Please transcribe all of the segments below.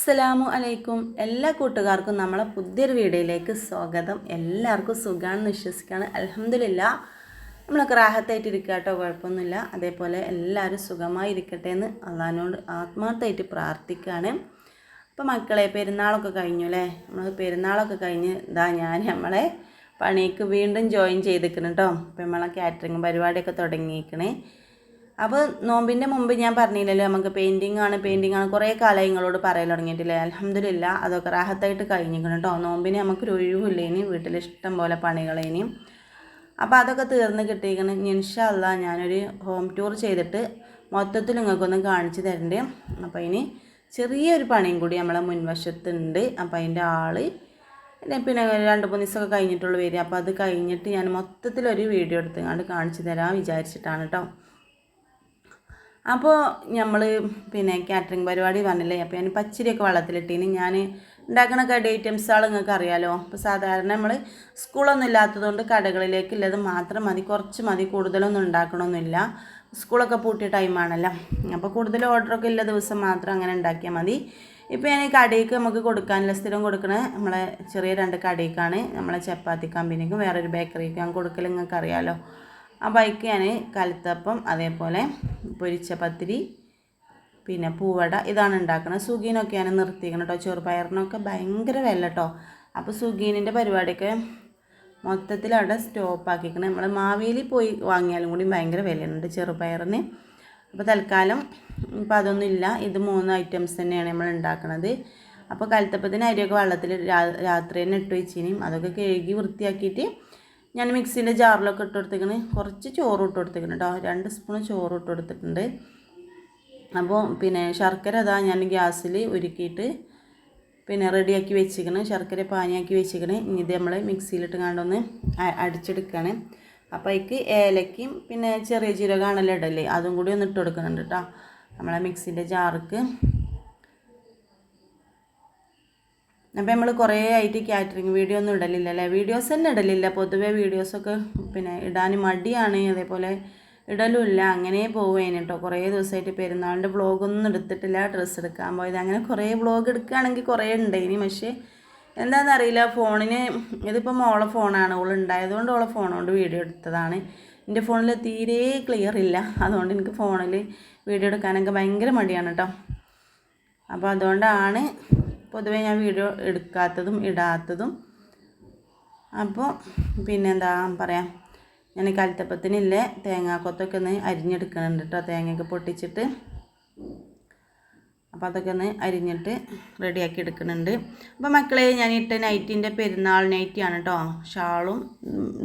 അസ്സലാമു അലൈക്കും. എല്ലാ കൂട്ടുകാർക്കും നമ്മളെ പുതിയൊരു വീഡിയോയിലേക്ക് സ്വാഗതം. എല്ലാവർക്കും സുഖമാണെന്ന് വിശ്വസിക്കുകയാണ്. അലഹമില്ല നമ്മളൊക്കെ റാഹത്തായിട്ട് ഇരിക്കുക കേട്ടോ കുഴപ്പമൊന്നുമില്ല. അതേപോലെ എല്ലാവരും സുഖമായി ഇരിക്കട്ടെ എന്ന് അള്ളഹാനോട് ആത്മാർത്ഥമായിട്ട് പ്രാർത്ഥിക്കുകയാണ്. അപ്പോൾ മക്കളെ പെരുന്നാളൊക്കെ കഴിഞ്ഞു അല്ലേ? നമ്മൾ പെരുന്നാളൊക്കെ കഴിഞ്ഞ് ഇതാ ഞാൻ നമ്മളെ പണിക്ക് വീണ്ടും ജോയിൻ ചെയ്തിരിക്കണം കേട്ടോ. അപ്പോൾ നമ്മളെ കാറ്ററിങ് പരിപാടിയൊക്കെ തുടങ്ങിയിരിക്കണേ. അപ്പോൾ നോമ്പിന്റെ മുമ്പ് ഞാൻ പറഞ്ഞില്ലല്ലോ നമുക്ക് പെയിന്റിങ് ആണ് പെയിന്റിങ് ആണ്. കുറേ കാലം നിങ്ങളോട് പറയാൻ തുടങ്ങിയിട്ടില്ലേ? അലഹമില്ല അതൊക്കെ റാഹത്തായിട്ട് കഴിഞ്ഞിരിക്കണം കേട്ടോ നോമ്പിന് നമുക്കൊരു ഒഴിവില്ലേനി വീട്ടിൽ ഇഷ്ടം പോലെ പണികളേനും അപ്പോൾ അതൊക്കെ തീർന്ന് കിട്ടിയിരിക്കണം ഇൻഷല്ല ഞാനൊരു ഹോം ടൂർ ചെയ്തിട്ട് മൊത്തത്തിൽ നിങ്ങൾക്കൊന്ന് കാണിച്ചു തരണ്ട്. അപ്പോൾ ഇനി ചെറിയൊരു പണിയും കൂടി നമ്മളെ മുൻവശത്തുണ്ട്. അപ്പോൾ അതിന്റെ ആൾ പിന്നെ രണ്ട് മൂന്ന് ദിവസമൊക്കെ കഴിഞ്ഞിട്ടുള്ളൂ വരിക. അപ്പോൾ അത് കഴിഞ്ഞിട്ട് ഞാൻ മൊത്തത്തിലൊരു വീഡിയോ എടുത്തുകൊണ്ട് കാണിച്ചു തരാൻ വിചാരിച്ചിട്ടാണ് കേട്ടോ അപ്പോൾ നമ്മൾ പിന്നെ കാറ്ററിംഗ് പരിപാടി പറഞ്ഞില്ലേ? അപ്പോൾ ഞാൻ പച്ചരിയൊക്കെ വെള്ളത്തിലിട്ടീന്. ഞാൻ ഉണ്ടാക്കുന്ന കടി ഐറ്റംസുകൾ നിങ്ങൾക്ക് അറിയാലോ? അപ്പോൾ സാധാരണ നമ്മൾ സ്കൂളൊന്നും ഇല്ലാത്തതുകൊണ്ട് കടകളിലേക്ക് ഉള്ളത് മാത്രം മതി. കുറച്ച് മതി. കൂടുതലൊന്നും ഉണ്ടാക്കണമൊന്നുമില്ല സ്കൂളൊക്കെ പൂട്ടിയ ടൈമാണല്ലോ അപ്പോൾ കൂടുതൽ ഓർഡറൊക്കെ ഉള്ള ദിവസം മാത്രം അങ്ങനെ ഉണ്ടാക്കിയാൽ മതി. ഇപ്പോൾ ഞാൻ ഈ കടയ്ക്ക് നമുക്ക് കൊടുക്കാനുള്ള സ്ഥിരം കൊടുക്കണ നമ്മളെ ചെറിയ രണ്ട് കടയ്ക്കാണ് നമ്മളെ ചപ്പാത്തി കമ്പനിക്കും വേറൊരു ബേക്കറിക്കും കൊടുക്കൽ നിങ്ങൾക്ക് അറിയാലോ. ആ ബൈക്ക് ഞാൻ കലത്തപ്പം അതേപോലെ പൊരിച്ച പത്തിരി പിന്നെ പൂവട ഇതാണ് ഉണ്ടാക്കുന്നത് സുഗീനൊക്കെ ഞാൻ നിർത്തിക്കണം കേട്ടോ ചെറുപയറിനൊക്കെ ഭയങ്കര വില കേട്ടോ അപ്പോൾ സുഗീനിന്റെ പരിപാടിയൊക്കെ മൊത്തത്തിൽ അവിടെ സ്റ്റോപ്പ് ആക്കിക്കണം നമ്മൾ മാവേലി പോയി വാങ്ങിയാലും കൂടി ഭയങ്കര വിലയുണ്ട് ചെറുപയറിന്. അപ്പോൾ തൽക്കാലം ഇപ്പം അതൊന്നും ഇല്ല. ഇത് മൂന്ന് ഐറ്റംസ് തന്നെയാണ് നമ്മൾ ഉണ്ടാക്കുന്നത് അപ്പോൾ കലത്തപ്പത്തിന് അരിയൊക്കെ വെള്ളത്തിൽ രാത്രി തന്നെ ഇട്ട് വെച്ചിനും. അതൊക്കെ കഴുകി വൃത്തിയാക്കിയിട്ട് ഞാൻ മിക്സിന്റെ ജാറിലൊക്കെ ഇട്ട് കൊടുത്തേക്കണ്. കുറച്ച് ചോറ് ഇട്ട് കൊടുത്തേക്കണ് കേട്ടോ രണ്ട് സ്പൂൺ ചോറ് ഇട്ട് കൊടുത്തിട്ടുണ്ട്. അപ്പോൾ പിന്നെ ശർക്കര അതാ ഞാൻ ഗ്യാസിൽ ഉരുക്കിയിട്ട് പിന്നെ റെഡിയാക്കി വെച്ചിരിക്കണം ശർക്കര പാനിയാക്കി വെച്ചിരിക്കണം ഇനി ഇത് നമ്മൾ മിക്സിയിലിട്ട് കണ്ടൊന്ന് അടിച്ചെടുക്കുകയാണ് അപ്പോൾ അതിക്ക് ഏലക്കും പിന്നെ ചെറിയ ജീരകമാണല്ലോ ഇടല്ലേ അതും കൂടി ഒന്ന് ഇട്ട് കൊടുക്കുന്നുണ്ട് കേട്ടോ നമ്മളെ മിക്സിന്റെ ജാർക്ക്. അപ്പോൾ നമ്മൾ കുറേ ആയിട്ട് കാറ്ററിങ് വീഡിയോ ഒന്നും ഇടലില്ല അല്ലേ വീഡിയോസ് തന്നെ ഇടലില്ല. പൊതുവെ വീഡിയോസൊക്കെ പിന്നെ ഇടാൻ മടിയാണ്. അതേപോലെ ഇടലുമില്ല അങ്ങനെ പോവേനെ കേട്ടോ കുറേ ദിവസമായിട്ട് പെരുന്നാളിന്റെ വ്ളോഗൊന്നും എടുത്തിട്ടില്ല. ഡ്രസ്സ് എടുക്കാൻ പോയത്. അങ്ങനെ കുറേ വ്ളോഗ് എടുക്കുകയാണെങ്കിൽ കുറേ ഉണ്ട് ഇനി പക്ഷേ എന്താണെന്നറിയില്ല ഫോണിന് ഇതിപ്പോൾ മോളെ ഫോണാണ്. ഓൾ ഉണ്ടായതുകൊണ്ട് ഓളെ ഫോൺ വീഡിയോ എടുത്തതാണ്. എന്റെ ഫോണിൽ തീരെ ക്ലിയർ ഇല്ല. അതുകൊണ്ട് എനിക്ക് ഫോണിൽ വീഡിയോ എടുക്കാനൊക്കെ ഭയങ്കര മടിയാണ് കേട്ടോ അപ്പോൾ അതുകൊണ്ടാണ് പൊതുവെ ഞാൻ വീഡിയോ എടുക്കാത്തതും ഇടാത്തതും. അപ്പോൾ പിന്നെ എന്താ പറയാം ഞാൻ കലത്തപ്പത്തിനില്ലേ തേങ്ങാക്കൊത്തൊക്കെ ഒന്ന് അരിഞ്ഞെടുക്കുന്നുണ്ട് കേട്ടോ തേങ്ങയൊക്കെ പൊട്ടിച്ചിട്ട്. അപ്പോൾ അതൊക്കെ ഒന്ന് അരിഞ്ഞിട്ട് റെഡിയാക്കി എടുക്കുന്നുണ്ട് അപ്പോൾ മക്കളെ ഞാൻ ഇട്ട നൈറ്റിന്റെ പെരുന്നാൾ നൈറ്റിയാണ് കേട്ടോ ഷാളും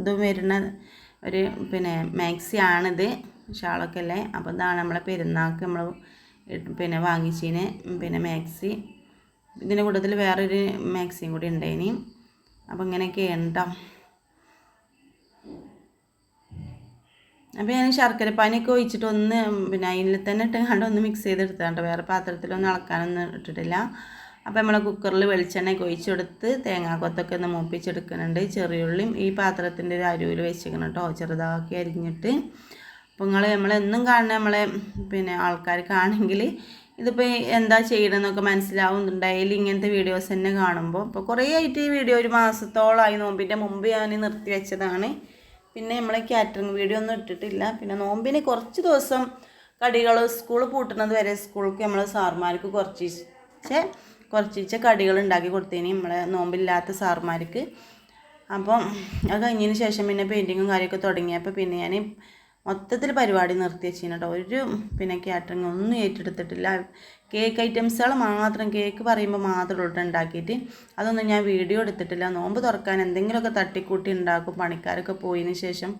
ഇതും വരുന്ന ഒരു പിന്നെ മാക്സി ആണിത് ഷാളൊക്കെ അല്ലേ? അപ്പോൾ ഇതാണ് നമ്മളെ പെരുന്നാൾക്ക് നമ്മൾ പിന്നെ വാങ്ങിച്ചതിന് പിന്നെ മാക്സി. ഇതിന്റെ കൂട്ടത്തിൽ വേറൊരു മാക്സിയും കൂടി ഉണ്ടായിനി അപ്പോൾ ഇങ്ങനെയൊക്കെയാണ് കേട്ടോ അപ്പോൾ ഞാൻ ശർക്കര പാനിയൊക്കെ ഒഴിച്ചിട്ട് ഒന്ന് പിന്നെ അതിൽ തന്നെ ഇട്ട് കണ്ട് ഒന്ന് മിക്സ് ചെയ്തെടുത്താണ്ട് വേറെ പാത്രത്തിലൊന്നും ഇളക്കാനൊന്നും ഇട്ടിട്ടില്ല. അപ്പോൾ നമ്മൾ കുക്കറിൽ വെളിച്ചെണ്ണയൊക്കെ ഒഴിച്ചെടുത്ത് തേങ്ങാക്കൊത്തൊക്കെ ഒന്ന് മൂപ്പിച്ചെടുക്കുന്നുണ്ട്. ചെറിയുള്ളിയും ഈ പാത്രത്തിന്റെ ഒരു അരുവിൽ വെച്ചിരിക്കണം കേട്ടോ ചെറുതാക്കി അരിഞ്ഞിട്ട്. അപ്പോൾ നിങ്ങൾ നമ്മളെന്നും കാണുന്ന നമ്മളെ പിന്നെ ആൾക്കാർക്കാണെങ്കിൽ ഇതിപ്പോൾ എന്താ ചെയ്യണമെന്നൊക്കെ മനസ്സിലാവുന്നുണ്ട്. ഡെയിലി ഇങ്ങനത്തെ വീഡിയോസ് തന്നെ കാണുമ്പോൾ അപ്പോൾ കുറേ ആയിട്ട് ഈ വീഡിയോ ഒരു മാസത്തോളമായി നോമ്പിന്റെ മുമ്പ് ഞാൻ നിർത്തി വെച്ചതാണ്. പിന്നെ നമ്മൾ കാറ്ററിങ് വീഡിയോ ഒന്നും ഇട്ടിട്ടില്ല. പിന്നെ നോമ്പിന് കുറച്ച് ദിവസം കടികൾ സ്കൂൾ പൂട്ടുന്നത് വരെ സ്കൂൾക്ക് നമ്മൾ സാർമാർക്ക് കുറച്ച് കുറച്ച് കടികൾ ഉണ്ടാക്കി കൊടുത്തേനി നമ്മളെ നോമ്പില്ലാത്ത സാർമാർക്ക്. അപ്പം അത് കഴിഞ്ഞതിന് ശേഷം പിന്നെ പെയിന്റിങ്ങും കാര്യമൊക്കെ തുടങ്ങിയപ്പോൾ പിന്നെ ഞാൻ മൊത്തത്തിൽ പരിപാടി നിർത്തി വെച്ചിന് കേട്ടോ. ഒരു പിന്നെ കാറ്ററിംഗ് ഒന്നും ഏറ്റെടുത്തിട്ടില്ല. കേക്ക് ഐറ്റംസുകൾ മാത്രം കേക്ക് പറയുമ്പോൾ മാത്രം ഉള്ളിട്ട് ഉണ്ടാക്കിയിട്ട് അതൊന്നും ഞാൻ വീഡിയോ എടുത്തിട്ടില്ല. നോമ്പ് തുറക്കാൻ എന്തെങ്കിലുമൊക്കെ തട്ടിക്കൂട്ടി ഉണ്ടാക്കും. പണിക്കാരൊക്കെ പോയതിന് ശേഷം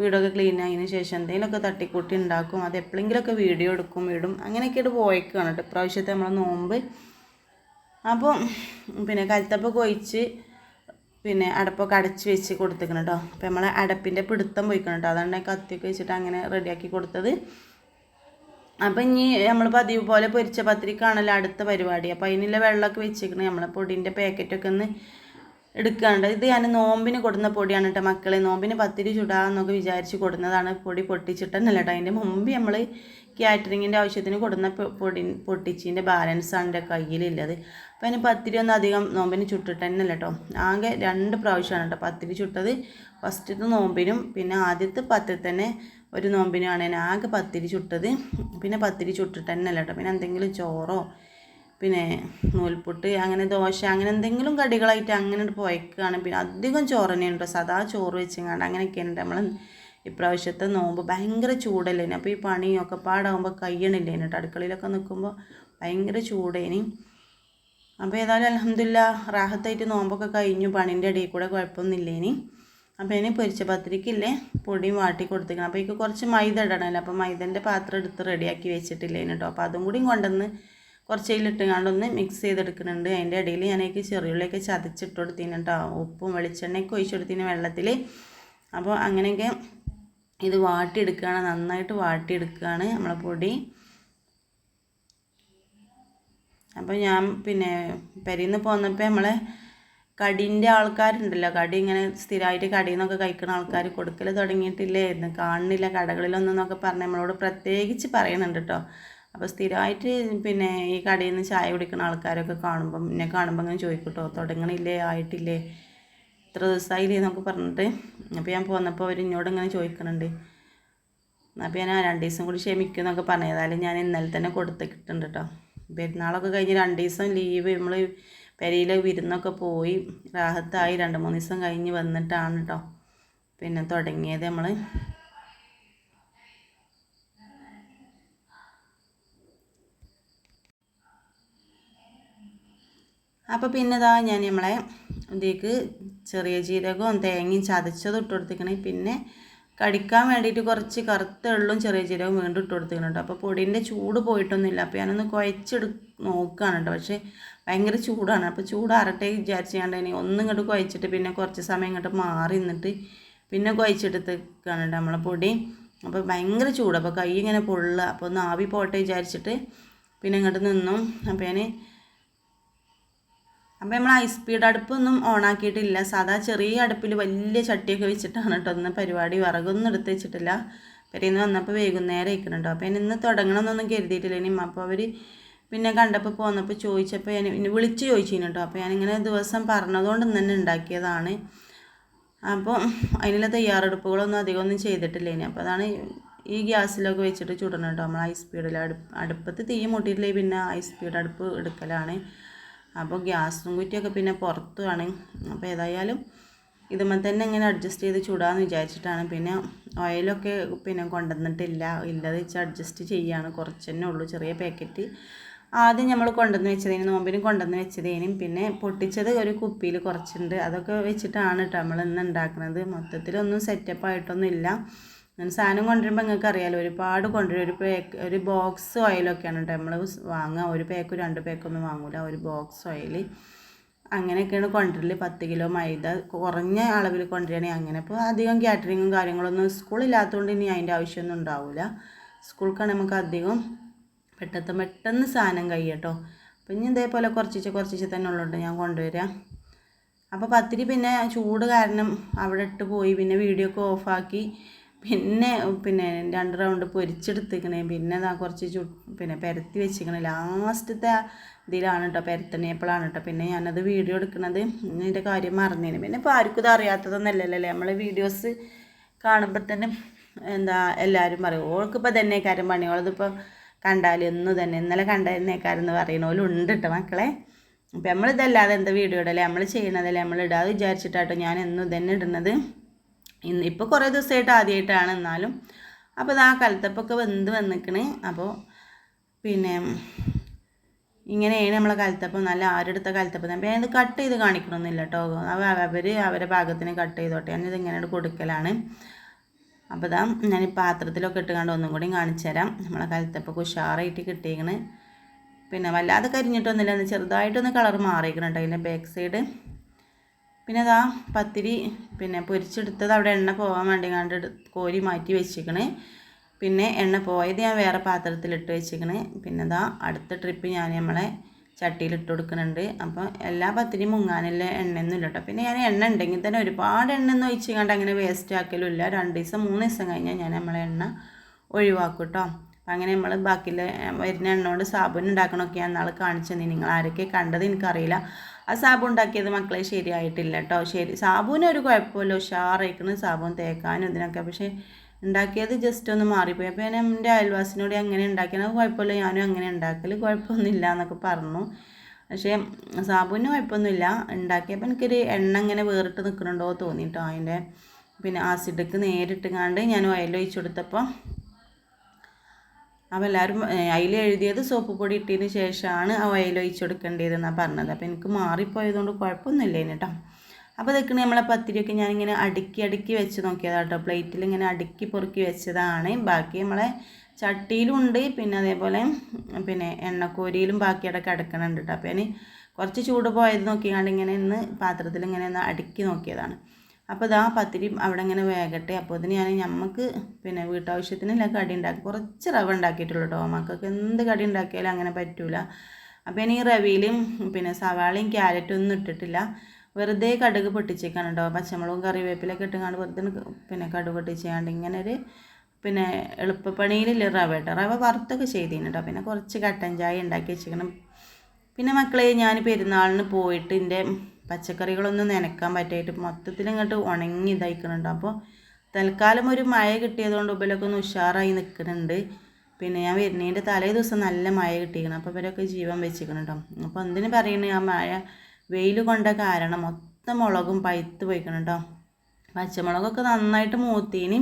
വീടൊക്കെ ക്ലീൻ ആയതിന് ശേഷം എന്തെങ്കിലുമൊക്കെ തട്ടിക്കൂട്ടി ഉണ്ടാക്കും. അത് എപ്പോഴെങ്കിലുമൊക്കെ വീഡിയോ എടുക്കും ഇടും. അങ്ങനെയൊക്കെയായിട്ട് പോയേക്കാണ് കേട്ടോ. ഇപ്രാവശ്യത്തെ നമ്മളെ നോമ്പ്. അപ്പോൾ പിന്നെ കരുത്തപ്പൊക്കെ ഒഴിച്ച് പിന്നെ അടപ്പൊക്കെ അടച്ച് വെച്ച് കൊടുത്തേക്കണം കേട്ടോ അപ്പോൾ നമ്മൾ അടപ്പിന്റെ പിടുത്തം പോയിക്കണം കേട്ടോ അതാണ് കത്തിയൊക്കെ വെച്ചിട്ട് അങ്ങനെ റെഡിയാക്കി കൊടുത്തത്. അപ്പം ഇനി നമ്മൾ പതിവ് പോലെ പൊരിച്ച പത്രിക്കാണല്ലോ അടുത്ത പരിപാടി. അപ്പോൾ അതിനുള്ള വെള്ളമൊക്കെ വെച്ചേക്കണം. നമ്മളെ പൊടിന്റെ പാക്കറ്റൊക്കെ ഒന്ന് എടുക്കാണ്ട്. ഇത് ഞാൻ നോമ്പിന് കൊടുന്ന പൊടിയാണ് കേട്ടോ മക്കളെ. നോമ്പിന് പത്തിരി ചുടാന്നൊക്കെ വിചാരിച്ച് കൊടുന്നതാണ് പൊടി പൊട്ടിച്ചിട്ടെന്നല്ല കേട്ടോ അതിന്റെ മുമ്പ് നമ്മൾ കാറ്ററിങ്ങിന്റെ ആവശ്യത്തിന് കൊടുന്ന പൊടി പൊട്ടിച്ചിന്റെ ബാലൻസാണ് എന്റെ കയ്യിലുള്ളത്. അപ്പോൾ അതിന് പത്തിരി ഒന്നും അധികം നോമ്പിന് ചുട്ടിട്ട് തന്നെ കേട്ടോ ആകെ രണ്ട് പ്രാവശ്യമാണ് കേട്ടോ പത്തിരി ചുട്ടത്. ഫസ്റ്റത്തെ നോമ്പിനും പിന്നെ ആദ്യത്തെ പത്തിൽ തന്നെ ഒരു നോമ്പിനുമാണ് ഞാൻ ആകെ പത്തിരി ചുട്ടത്. പിന്നെ പത്തിരി ചുട്ടിട്ട് തന്നെ കേട്ടോ പിന്നെ എന്തെങ്കിലും ചോറോ പിന്നെ നൂൽപുട്ട് അങ്ങനെ ദോശ അങ്ങനെ എന്തെങ്കിലും കടികളായിട്ട് അങ്ങനെ പോയേക്കാണ്. പിന്നെ അധികം ചോറ് തന്നെയാണ് കേട്ടോ സദാ ചോറ് വെച്ചെങ്ങാണ്ട് അങ്ങനെയൊക്കെയാണ് നമ്മൾ ഇപ്രാവശ്യത്തെ നോമ്പ് ഭയങ്കര ചൂടല്ലേനെ. അപ്പോൾ ഈ പണിയൊക്കെ പാടാകുമ്പോൾ കയ്യണില്ലേനെ അടുക്കളയിലൊക്കെ നിൽക്കുമ്പോൾ ഭയങ്കര ചൂടേനി. അപ്പോൾ ഏതായാലും അലഹമില്ല റാഹത്തായിട്ട് നോമ്പൊക്കെ കഴിഞ്ഞു. പണീന്റെ ഇടയിൽ കൂടെ കുഴപ്പമൊന്നുമില്ലേനി. അപ്പോൾ ഇനി പൊരിച്ച പത്തിരിക്കില്ലേ പൊടിയും വാട്ടി കൊടുത്തിക്കണം. അപ്പോൾ എനിക്ക് കുറച്ച് മൈദ ഇടണമല്ലോ. അപ്പോൾ മൈദന്റെ പാത്രം എടുത്ത് റെഡിയാക്കി വെച്ചിട്ടില്ലേനി കേട്ടോ. അപ്പോൾ അതും കൂടി കൊണ്ടുവന്ന് കുറച്ചതിലിട്ടുകൊണ്ടൊന്ന് മിക്സ് ചെയ്തെടുക്കുന്നുണ്ട്. അതിന്റെ ഇടയിൽ ഞാനേക്ക് ചെറിയുള്ളിയൊക്കെ ചതച്ചിട്ട് കൊടുത്തിന് കേട്ടോ. ഉപ്പും വെളിച്ചെണ്ണയൊക്കെ ഒഴിച്ചു കൊടുത്തിന് വെള്ളത്തിൽ അപ്പോൾ അങ്ങനെയൊക്കെ ഇത് വാട്ടിയെടുക്കുകയാണ്. നന്നായിട്ട് വാട്ടിയെടുക്കുകയാണ് നമ്മളെ പൊടി. അപ്പോൾ ഞാൻ പിന്നെ പെരിന്ന് പോന്നപ്പോൾ നമ്മളെ കടീന്റെ ആൾക്കാരുണ്ടല്ലോ. കടി ഇങ്ങനെ സ്ഥിരമായിട്ട് കടിയിൽ നിന്നൊക്കെ കഴിക്കുന്ന ആൾക്കാർ കൊടുക്കൽ തുടങ്ങിയിട്ടില്ലേ? എന്ന് കാണുന്നില്ല. കടകളിലൊന്നും എന്നൊക്കെ പറഞ്ഞ് നമ്മളോട് പ്രത്യേകിച്ച് പറയുന്നുണ്ട് കേട്ടോ അപ്പോൾ സ്ഥിരമായിട്ട് പിന്നെ ഈ കടയിൽ നിന്ന് ചായ കുടിക്കുന്ന ആൾക്കാരൊക്കെ കാണുമ്പം എന്നെ കാണുമ്പോൾ അങ്ങനെ ചോദിക്കും കേട്ടോ തുടങ്ങണില്ലേ? ആയിട്ടില്ലേ? ഇത്ര ദിവസമായില്ലേ എന്നൊക്കെ പറഞ്ഞിട്ട്. അപ്പോൾ ഞാൻ പോന്നപ്പോൾ അവർ എന്നോട് ഇങ്ങനെ ചോദിക്കുന്നുണ്ട് അപ്പോൾ ഞാൻ രണ്ട് ദിവസം കൂടി ക്ഷമിക്കും എന്നൊക്കെ പറഞ്ഞു ഏതായാലും ഞാൻ ഇന്നലെ തന്നെ കൊടുത്തിട്ടുണ്ട് കേട്ടോ പെരുന്നാളൊക്കെ കഴിഞ്ഞ് രണ്ട് ദിവസം ലീവ് നമ്മൾ പെരയിൽ വിരുന്നൊക്കെ പോയി രാഹത്തായി രണ്ട് മൂന്ന് ദിവസം കഴിഞ്ഞ് വന്നിട്ടാണ് കേട്ടോ പിന്നെ തുടങ്ങിയത് നമ്മൾ അപ്പോൾ പിന്നെ ഇതാ ഞാൻ നമ്മളെ ഇതിലേക്ക് ചെറിയ ജീരകവും തേങ്ങയും ചതച്ചത് ഇട്ട് കൊടുത്തിക്കണേ. പിന്നെ കടിക്കാൻ വേണ്ടിയിട്ട് കുറച്ച് കറുത്ത എള്ളും ചെറിയ ജീരകവും വീണ്ടും ഇട്ട് കൊടുത്തിക്കണം അപ്പോൾ പൊടിന്റെ ചൂട് പോയിട്ടൊന്നുമില്ല. അപ്പോൾ ഞാനൊന്ന് കുഴച്ചെടു നോക്കുകയാണ് കേട്ടോ പക്ഷേ ഭയങ്കര ചൂടാണ്. അപ്പോൾ ചൂടാറട്ടെ വിചാരിച്ച് ഞാൻ ഇനി ഒന്നും ഇങ്ങോട്ട് കുഴച്ചിട്ട് പിന്നെ കുറച്ച് സമയം ഇങ്ങോട്ട് മാറി നിന്നിട്ട് പിന്നെ കുഴച്ചെടുത്തേക്കാണ് കേട്ടോ നമ്മളെ പൊടി. അപ്പോൾ ഭയങ്കര ചൂട്. അപ്പോൾ കൈ ഇങ്ങനെ പൊള്ളുക. അപ്പോൾ ഒന്ന് ആവി പോട്ടെ വിചാരിച്ചിട്ട് പിന്നെ ഇങ്ങോട്ട് നിന്നു. അപ്പോൾ ഞാൻ അപ്പോൾ നമ്മൾ ഹൈ സ്പീഡ് അടുപ്പൊന്നും ഓണാക്കിയിട്ടില്ല സാധാ ചെറിയ അടുപ്പിൽ വലിയ ചട്ടിയൊക്കെ വെച്ചിട്ടാണ് കേട്ടോ ഒന്ന് പരിപാടി. വിറകൊന്നും എടുത്ത് വെച്ചിട്ടില്ല. പെരയിൽ നിന്ന് വന്നപ്പോൾ വൈകുന്നേരം ഇരിക്കുന്നുണ്ടോ അപ്പോൾ ഇന്ന് തുടങ്ങണമെന്നൊന്നും കരുതിയിട്ടില്ല. ഇനി അപ്പോൾ അവർ പിന്നെ കണ്ടപ്പോൾ പോന്നപ്പോൾ ചോദിച്ചപ്പോൾ ഞാൻ വിളിച്ച് ചോദിച്ചിരുന്നു കേട്ടോ അപ്പോൾ ഞാനിങ്ങനെ ദിവസം പറഞ്ഞതുകൊണ്ട് ഇന്ന് തന്നെ ഉണ്ടാക്കിയതാണ് അപ്പോൾ അതിനുള്ള തയ്യാറെടുപ്പുകളൊന്നും അധികമൊന്നും ചെയ്തിട്ടില്ല ഇനി. അപ്പോൾ അതാണ് ഈ ഗ്യാസിലൊക്കെ വെച്ചിട്ട് ചുടണം കേട്ടോ നമ്മൾ ഹൈ സ്പീഡിൽ അടുപ്പ് അടുപ്പത്ത് തീ മുട്ടിയിട്ടില്ലെങ്കിൽ പിന്നെ ഹൈ സ്പീഡ് അടുപ്പ് എടുക്കലാണ്. അപ്പോൾ ഗ്യാസും കുറ്റിയൊക്കെ പിന്നെ പുറത്തുമാണ് അപ്പോൾ ഏതായാലും ഇതുമ്മ തന്നെ ഇങ്ങനെ അഡ്ജസ്റ്റ് ചെയ്ത് ചൂടാന്ന് വിചാരിച്ചിട്ടാണ്. പിന്നെ ഓയിലൊക്കെ പിന്നെ കൊണ്ടുവന്നിട്ടില്ല. ഇല്ലത് വെച്ച് അഡ്ജസ്റ്റ് ചെയ്യാണ്. കുറച്ച് തന്നെ ഉള്ളൂ ചെറിയ പാക്കറ്റ് ആദ്യം നമ്മൾ കൊണ്ടുവന്ന് വെച്ചതേനും നോമ്പിനും കൊണ്ടുവന്ന് വെച്ചതേനും പിന്നെ പൊട്ടിച്ചത് ഒരു കുപ്പിയിൽ കുറച്ചുണ്ട്. അതൊക്കെ വെച്ചിട്ടാണ് കേട്ടോ നമ്മൾ ഇന്ന് ഉണ്ടാക്കുന്നത് മൊത്തത്തിലൊന്നും സെറ്റപ്പ് ഇല്ല ഞാൻ സാധനം കൊണ്ടുവരുമ്പോൾ നിങ്ങൾക്ക് അറിയാമല്ലോ ഒരുപാട് കൊണ്ടുവരും. ഒരു പാക്ക് ഒരു ബോക്സ് ഓയിലൊക്കെയാണ് കേട്ടോ നമ്മൾ വാങ്ങുക ഒരു പാക്ക് രണ്ട് പാക്കൊന്നും വാങ്ങൂല. ഒരു ബോക്സ് ഓയിൽ അങ്ങനെയൊക്കെയാണ് കൊണ്ടുവരൽ പത്ത് കിലോ മൈദ കുറഞ്ഞ അളവിൽ കൊണ്ടുവരികയാണെങ്കിൽ അങ്ങനെ. അപ്പോൾ അധികം കാറ്ററിങ്ങും കാര്യങ്ങളൊന്നും സ്കൂളില്ലാത്തതുകൊണ്ട് ഇനി അതിന്റെ ആവശ്യമൊന്നും ഉണ്ടാവില്ല സ്കൂൾക്കാണ് നമുക്ക് അധികം പെട്ടെന്ന് പെട്ടെന്ന് സാധനം കഴിയട്ടോ അപ്പം ഇനി ഇതേപോലെ കുറച്ചിച്ച് കുറച്ചിച്ച് തന്നെ ഉള്ളതുകൊണ്ട് ഞാൻ കൊണ്ടുവരാം. അപ്പോൾ പത്തിരി പിന്നെ ചൂട് കാരണം അവിടെ ഇട്ട് പോയി. പിന്നെ വീഡിയോ ഒക്കെ ഓഫാക്കി പിന്നെ പിന്നെ രണ്ട് റൗണ്ട് പൊരിച്ചെടുത്തിക്കണേ. പിന്നെ അതാ കുറച്ച് ചു പിന്നെ പെരത്തി വെച്ചിക്കണേ. ലാസ്റ്റത്തെ ഇതിലാണ് കേട്ടോ പെരത്തണിയപ്പോഴാണ് കേട്ടോ പിന്നെ ഞാനത് വീഡിയോ എടുക്കുന്നത് ഇതിന്റെ കാര്യം മറന്നേനെ. പിന്നെ ഇപ്പോൾ ആർക്കും ഇത് അറിയാത്തതൊന്നല്ലല്ലേ നമ്മൾ വീഡിയോസ് കാണുമ്പോൾ തന്നെ എന്താ എല്ലാവരും പറയും ഓൾക്കിപ്പോൾ തന്നെ കാര്യം പണിയോളതിപ്പോൾ കണ്ടാൽ എന്ന് തന്നെ ഇന്നലെ കണ്ടതിനേക്കാരെന്ന് പറയുന്ന ഉണ്ട് കേട്ടോ മക്കളെ. അപ്പം നമ്മളിതല്ലാതെ എന്താ വീഡിയോ ഇടല്ലേ നമ്മൾ ചെയ്യണതല്ലേ? നമ്മൾ ഇടാതെ വിചാരിച്ചിട്ടാട്ടോ ഞാൻ എന്നും തന്നെ ഇടുന്നത്. ഇന്ന് ഇപ്പോൾ കുറേ ദിവസമായിട്ട് ആദ്യമായിട്ടാണ് എന്നാലും അപ്പോൾ ആ കലത്തപ്പൊക്കെ വെന്ത് വന്നിക്കണ്. അപ്പോൾ പിന്നെ ഇങ്ങനെയാണ് നമ്മളെ കലത്തപ്പം. നല്ല ആരെടുത്ത കലത്തപ്പം അപ്പോൾ ഞാനിത് കട്ട് ചെയ്ത് കാണിക്കണമെന്നില്ല കേട്ടോ അവർ അവരെ ഭാഗത്തിന് കട്ട് ചെയ്തോട്ടെ. ഞാനിത് ഇങ്ങനെ കൊടുക്കലാണ്. അപ്പോൾ ഇതാ ഞാൻ ഈ പാത്രത്തിലൊക്കെ ഇട്ടുകൊണ്ട് ഒന്നും കൂടി കാണിച്ചു തരാം. നമ്മളെ കലത്തപ്പൊക്കെ ഉഷാറായിട്ട് കിട്ടിയേക്കണ് പിന്നെ വല്ലാതെ കരിഞ്ഞിട്ടൊന്നുമില്ല. ചെറുതായിട്ടൊന്ന് കളർ മാറിയിരിക്കണം കേട്ടോ അതിന്റെ ബാക്ക് സൈഡ് പിന്നെ അതാ പത്തിരി പിന്നെ പൊരിച്ചെടുത്തത് അവിടെ എണ്ണ പോകാൻ വേണ്ടി കണ്ട് കോരി മാറ്റി വെച്ചിക്കണേ. പിന്നെ എണ്ണ പോയത് ഞാൻ വേറെ പാത്രത്തിലിട്ട് വെച്ചിക്കണേ. പിന്നെ അതാ അടുത്ത ട്രിപ്പ് ഞാൻ നമ്മളെ ചട്ടിയിലിട്ട് കൊടുക്കുന്നുണ്ട്. അപ്പോൾ എല്ലാ പത്തിരി മുങ്ങാനുള്ള എണ്ണയൊന്നും ഇല്ല കേട്ടോ പിന്നെ ഞാൻ എണ്ണ ഉണ്ടെങ്കിൽ തന്നെ ഒരുപാട് എണ്ണ ഒന്നും ഒഴിച്ച് കണ്ട് അങ്ങനെ വേസ്റ്റ് ആക്കലും ഇല്ല രണ്ട് ദിവസം മൂന്ന് ദിവസം കഴിഞ്ഞാൽ ഞാൻ നമ്മളെ എണ്ണ ഒഴിവാക്കും കേട്ടോ അങ്ങനെ നമ്മൾ ബാക്കിയുള്ള വരുന്ന എണ്ണ കൊണ്ട് സാബുൻ ഉണ്ടാക്കണമൊക്കെ ഞാൻ നാളെ കാണിച്ചു തന്നെ നിങ്ങൾ ആരൊക്കെ കണ്ടത് എനിക്കറിയില്ല. ആ സാബു ഉണ്ടാക്കിയത് മക്കളെ ശരിയായിട്ടില്ല കേട്ടോ ശരി. സാബുവിന് ഒരു കുഴപ്പമില്ല. ഉഷാറായിക്കണം സാബുൻ തേക്കാനും ഇതിനൊക്കെ. പക്ഷേ ഉണ്ടാക്കിയത് ജസ്റ്റ് ഒന്ന് മാറിപ്പോയി. അപ്പോൾ ഞാൻ എന്റെ അയൽവാസിനോട് അങ്ങനെ ഉണ്ടാക്കിയത്? കുഴപ്പമില്ല. ഞാനും അങ്ങനെ ഉണ്ടാക്കൽ കുഴപ്പമൊന്നുമില്ല എന്നൊക്കെ പറഞ്ഞു. പക്ഷേ സാബുവിന് കുഴപ്പമൊന്നുമില്ല. ഉണ്ടാക്കിയപ്പോൾ എനിക്കൊരു എണ്ണ ഇങ്ങനെ വേറിട്ട് നിൽക്കുന്നുണ്ടോ തോന്നിയിട്ടോ അതിന്റെ പിന്നെ ആസിഡക്ക് കണ്ട് ഞാൻ ഓയിൽ ഒഴിച്ചു കൊടുത്തപ്പോൾ അപ്പോൾ എല്ലാവരും അതിൽ എഴുതിയത് സോപ്പ് പൊടി ഇട്ടതിന് ശേഷമാണ് ആ ഓയിൽ ഒഴിച്ചു കൊടുക്കേണ്ടതെന്നാണ് പറഞ്ഞത്. അപ്പോൾ എനിക്ക് മാറിപ്പോയതുകൊണ്ട് കുഴപ്പമൊന്നുമില്ല കേട്ടോ അപ്പോൾ ഇതൊക്കെ നമ്മളെ പത്തിരിയൊക്കെ ഞാനിങ്ങനെ അടുക്കി അടുക്കി വെച്ച് നോക്കിയതാണ് കേട്ടോ പ്ലേറ്റിൽ ഇങ്ങനെ അടുക്കി പൊറുക്കി വെച്ചതാണ്. ബാക്കി നമ്മളെ ചട്ടിയിലുണ്ട് പിന്നെ അതേപോലെ പിന്നെ എണ്ണക്കോരിയിലും ബാക്കി അടക്കം അടക്കണുണ്ട് കേട്ടോ അപ്പോൾ ഞാൻ കുറച്ച് ചൂട് പോയത് നോക്കിയാണ്ട് ഇങ്ങനെ ഇന്ന് പാത്രത്തിൽ ഇങ്ങനെ ഒന്ന് അടുക്കി നോക്കിയതാണ്. അപ്പോൾ ഇതാ പത്തിരി അവിടെ ഇങ്ങനെ വേകട്ടെ. അപ്പോൾ ഇതിന് ഞാൻ നമുക്ക് പിന്നെ വീട്ടാവശ്യത്തിനല്ല കടി ഉണ്ടാക്കി കുറച്ച് റവ ഉണ്ടാക്കിയിട്ടുള്ളൂ കേട്ടോ മക്കൾക്ക്. എന്ത് കടി ഉണ്ടാക്കിയാലും അങ്ങനെ പറ്റൂല. അപ്പോൾ ഞാൻ ഈ റവിയിലും പിന്നെ സവാളയും ക്യാരറ്റും ഒന്നും ഇട്ടിട്ടില്ല. വെറുതെ കടുക് പൊട്ടിച്ചേക്കാണ് കേട്ടോ പച്ചമുളകും കറിവേപ്പിലൊക്കെ ഇട്ടുകൊണ്ട് വെറുതെ പിന്നെ കടുക് പൊട്ടിച്ചാണ്ട് ഇങ്ങനെ ഒരു പിന്നെ എളുപ്പപ്പണിയിലില്ല റവ കേട്ടോ റവ വറുത്തൊക്കെ ചെയ്തിന് കേട്ടോ പിന്നെ കുറച്ച് കട്ടൻ ചായ ഉണ്ടാക്കി വെച്ചേക്കണം. പിന്നെ മക്കളെ ഞാൻ പെരുന്നാളിന് പോയിട്ട് എന്റെ പച്ചക്കറികളൊന്നും നനക്കാൻ പറ്റായിട്ട് മൊത്തത്തിൽ ഇങ്ങോട്ട് ഉണങ്ങി ഇതായിക്കുന്നുണ്ട് അപ്പോൾ തൽക്കാലം ഒരു മഴ കിട്ടിയതുകൊണ്ട് ഇവരൊക്കെ ഒന്ന് ഉഷാറായി നിൽക്കുന്നുണ്ട് പിന്നെ ഞാൻ വരുന്നതിന്റെ തലേ ദിവസം നല്ല മഴ കിട്ടിയിരിക്കണം. അപ്പോൾ ഇവരൊക്കെ ജീവൻ വെച്ചിരിക്കണം അപ്പോൾ എന്തിനു പറയുന്നത് ആ മഴ വെയിൽ കൊണ്ട കാരണം മൊത്തം മുളകും പഴുത്ത് പോയിക്കണം കേട്ടോ പച്ചമുളകൊക്കെ നന്നായിട്ട് മൂത്തീനി.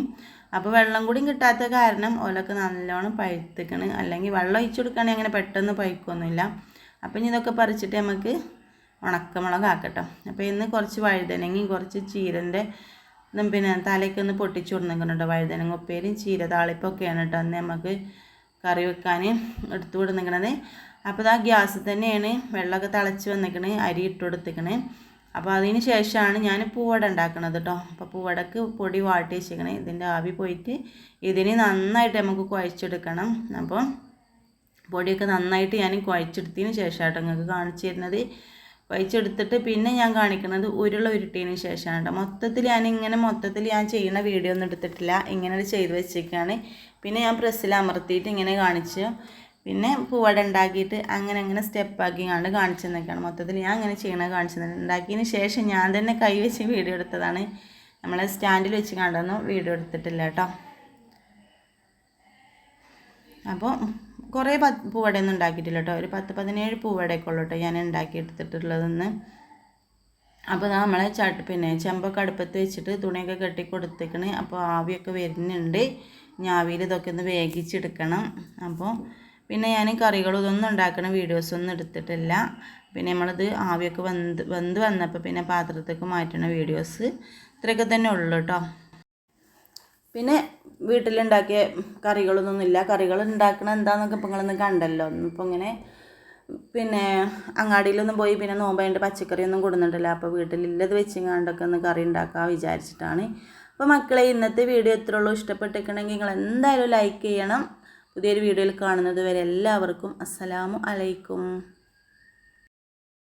അപ്പോൾ വെള്ളം കൂടിയും കിട്ടാത്ത കാരണം ഓലൊക്കെ നല്ലോണം പഴുത്തിക്കണ്. അല്ലെങ്കിൽ വെള്ളം ഒഴിച്ചു കൊടുക്കുകയാണെങ്കിൽ അങ്ങനെ പെട്ടെന്ന് പഴുക്കൊന്നുമില്ല. അപ്പം ഇതൊക്കെ പറിച്ചിട്ട് നമുക്ക് ഉണക്കമുളക് ആക്കട്ടോ അപ്പോൾ ഇന്ന് കുറച്ച് വഴുതനങ്ങയും കുറച്ച് ചീരന്റെ പിന്നെ തലയ്ക്ക് ഒന്ന് പൊട്ടിച്ചു കൊടുക്കുന്നുണ്ട് വഴുതനങ്ങ ഉപ്പേരും ചീര താളിപ്പൊക്കെയാണ് കേട്ടോ. അന്ന് നമുക്ക് കറി വെക്കാൻ എടുത്തു കൊടുക്കുന്നത് അപ്പോൾ ആ ഗ്യാസ് തന്നെയാണ് വെള്ളമൊക്കെ തിളച്ച് വന്നിക്കണ് അരി ഇട്ട് കൊടുത്തിക്കണ് അപ്പോൾ അതിന് ശേഷമാണ് ഞാൻ പൂവട ഉണ്ടാക്കുന്നത് കേട്ടോ. അപ്പോൾ പൂവടക്ക് പൊടി വാട്ടി വെച്ചിരിക്കണേ. ഇതിന്റെ ആവി പോയിട്ട് ഇതിന് നന്നായിട്ട് നമുക്ക് കുഴച്ചെടുക്കണം. അപ്പോൾ പൊടിയൊക്കെ നന്നായിട്ട് ഞാൻ കുഴച്ചെടുത്തതിന് ശേഷമായിട്ട് നിങ്ങൾക്ക് കാണിച്ചു തരുന്നത്. കുഴച്ചെടുത്തിട്ട് പിന്നെ ഞാൻ കാണിക്കുന്നത് ഉരുള ഉരുട്ടിയതിന് ശേഷമാണ് കേട്ടോ. മൊത്തത്തിൽ ഞാൻ ഇങ്ങനെ മൊത്തത്തിൽ ഞാൻ ചെയ്യുന്ന വീഡിയോ ഒന്നും എടുത്തിട്ടില്ല. ഇങ്ങനെ ചെയ്ത് വെച്ചേക്കാണ്. പിന്നെ ഞാൻ പ്രസ്സിൽ അമർത്തിയിട്ട് ഇങ്ങനെ കാണിച്ചു. പിന്നെ പൂവട ഉണ്ടാക്കിയിട്ട് അങ്ങനെ അങ്ങനെ സ്റ്റെപ്പാക്കി കണ്ട് കാണിച്ചു തന്നേക്കാണ്. മൊത്തത്തിൽ ഞാൻ അങ്ങനെ ചെയ്യണത് കാണിച്ചു തന്നെ ഉണ്ടാക്കിയതിന് ശേഷം ഞാൻ തന്നെ കൈ വെച്ച് വീഡിയോ എടുത്തതാണ്. നമ്മളെ സ്റ്റാൻഡിൽ വെച്ച് കണ്ടൊന്നും വീഡിയോ എടുത്തിട്ടില്ല കേട്ടോ. അപ്പോൾ കുറേ പത്ത് പൂവടയൊന്നും ഉണ്ടാക്കിയിട്ടില്ല കേട്ടോ. ഒരു പത്ത് പതിനേഴ് പൂവടയൊക്കെ ഉള്ളൂ കേട്ടോ ഞാൻ ഉണ്ടാക്കി എടുത്തിട്ടുള്ളതെന്ന്. അപ്പോൾ നമ്മൾ ചട്ട് പിന്നെ ചെമ്പൊക്കെ അടുപ്പത്ത് വെച്ചിട്ട് തുണിയൊക്കെ കെട്ടി കൊടുത്തേക്കണ്. അപ്പോൾ ആവിയൊക്കെ വരുന്നുണ്ട്. ഞാവിയിൽ ഇതൊക്കെ ഒന്ന് വേഗിച്ചെടുക്കണം അപ്പോൾ പിന്നെ ഞാൻ കറികളും ഇതൊന്നും ഉണ്ടാക്കണ വീഡിയോസൊന്നും എടുത്തിട്ടില്ല. പിന്നെ നമ്മളിത് ആവിയൊക്കെ വെന്ത് വെന്ത് വന്നപ്പോൾ പിന്നെ പാത്രത്തേക്ക് മാറ്റണ വീഡിയോസ് ഇത്രയൊക്കെ തന്നെ ഉള്ളൂ കേട്ടോ. പിന്നെ വീട്ടിലുണ്ടാക്കിയ കറികളൊന്നുമില്ല. കറികൾ ഉണ്ടാക്കണ എന്താണെന്നൊക്കെ ഇപ്പം നിങ്ങളൊന്ന് കണ്ടല്ലോ. ഇപ്പം ഇങ്ങനെ പിന്നെ അങ്ങാടിയിലൊന്നും പോയി പിന്നെ നോമ്പായിട്ട് പച്ചക്കറിയൊന്നും കൊടുക്കുന്നുണ്ടല്ലോ അപ്പോൾ വീട്ടിലില്ലത് വെച്ചിങ്ങാണ്ടൊക്കെ ഒന്ന് കറി ഉണ്ടാക്കാൻ വിചാരിച്ചിട്ടാണ്. അപ്പോൾ മക്കളെ ഇന്നത്തെ വീഡിയോ എത്ര ഉള്ളൂ. ഇഷ്ടപ്പെട്ടിരിക്കണമെങ്കിൽ നിങ്ങൾ എന്തായാലും ലൈക്ക് ചെയ്യണം. പുതിയൊരു വീഡിയോയിൽ കാണുന്നത് വരെ എല്ലാവർക്കും അസ്സലാമു അലൈക്കും.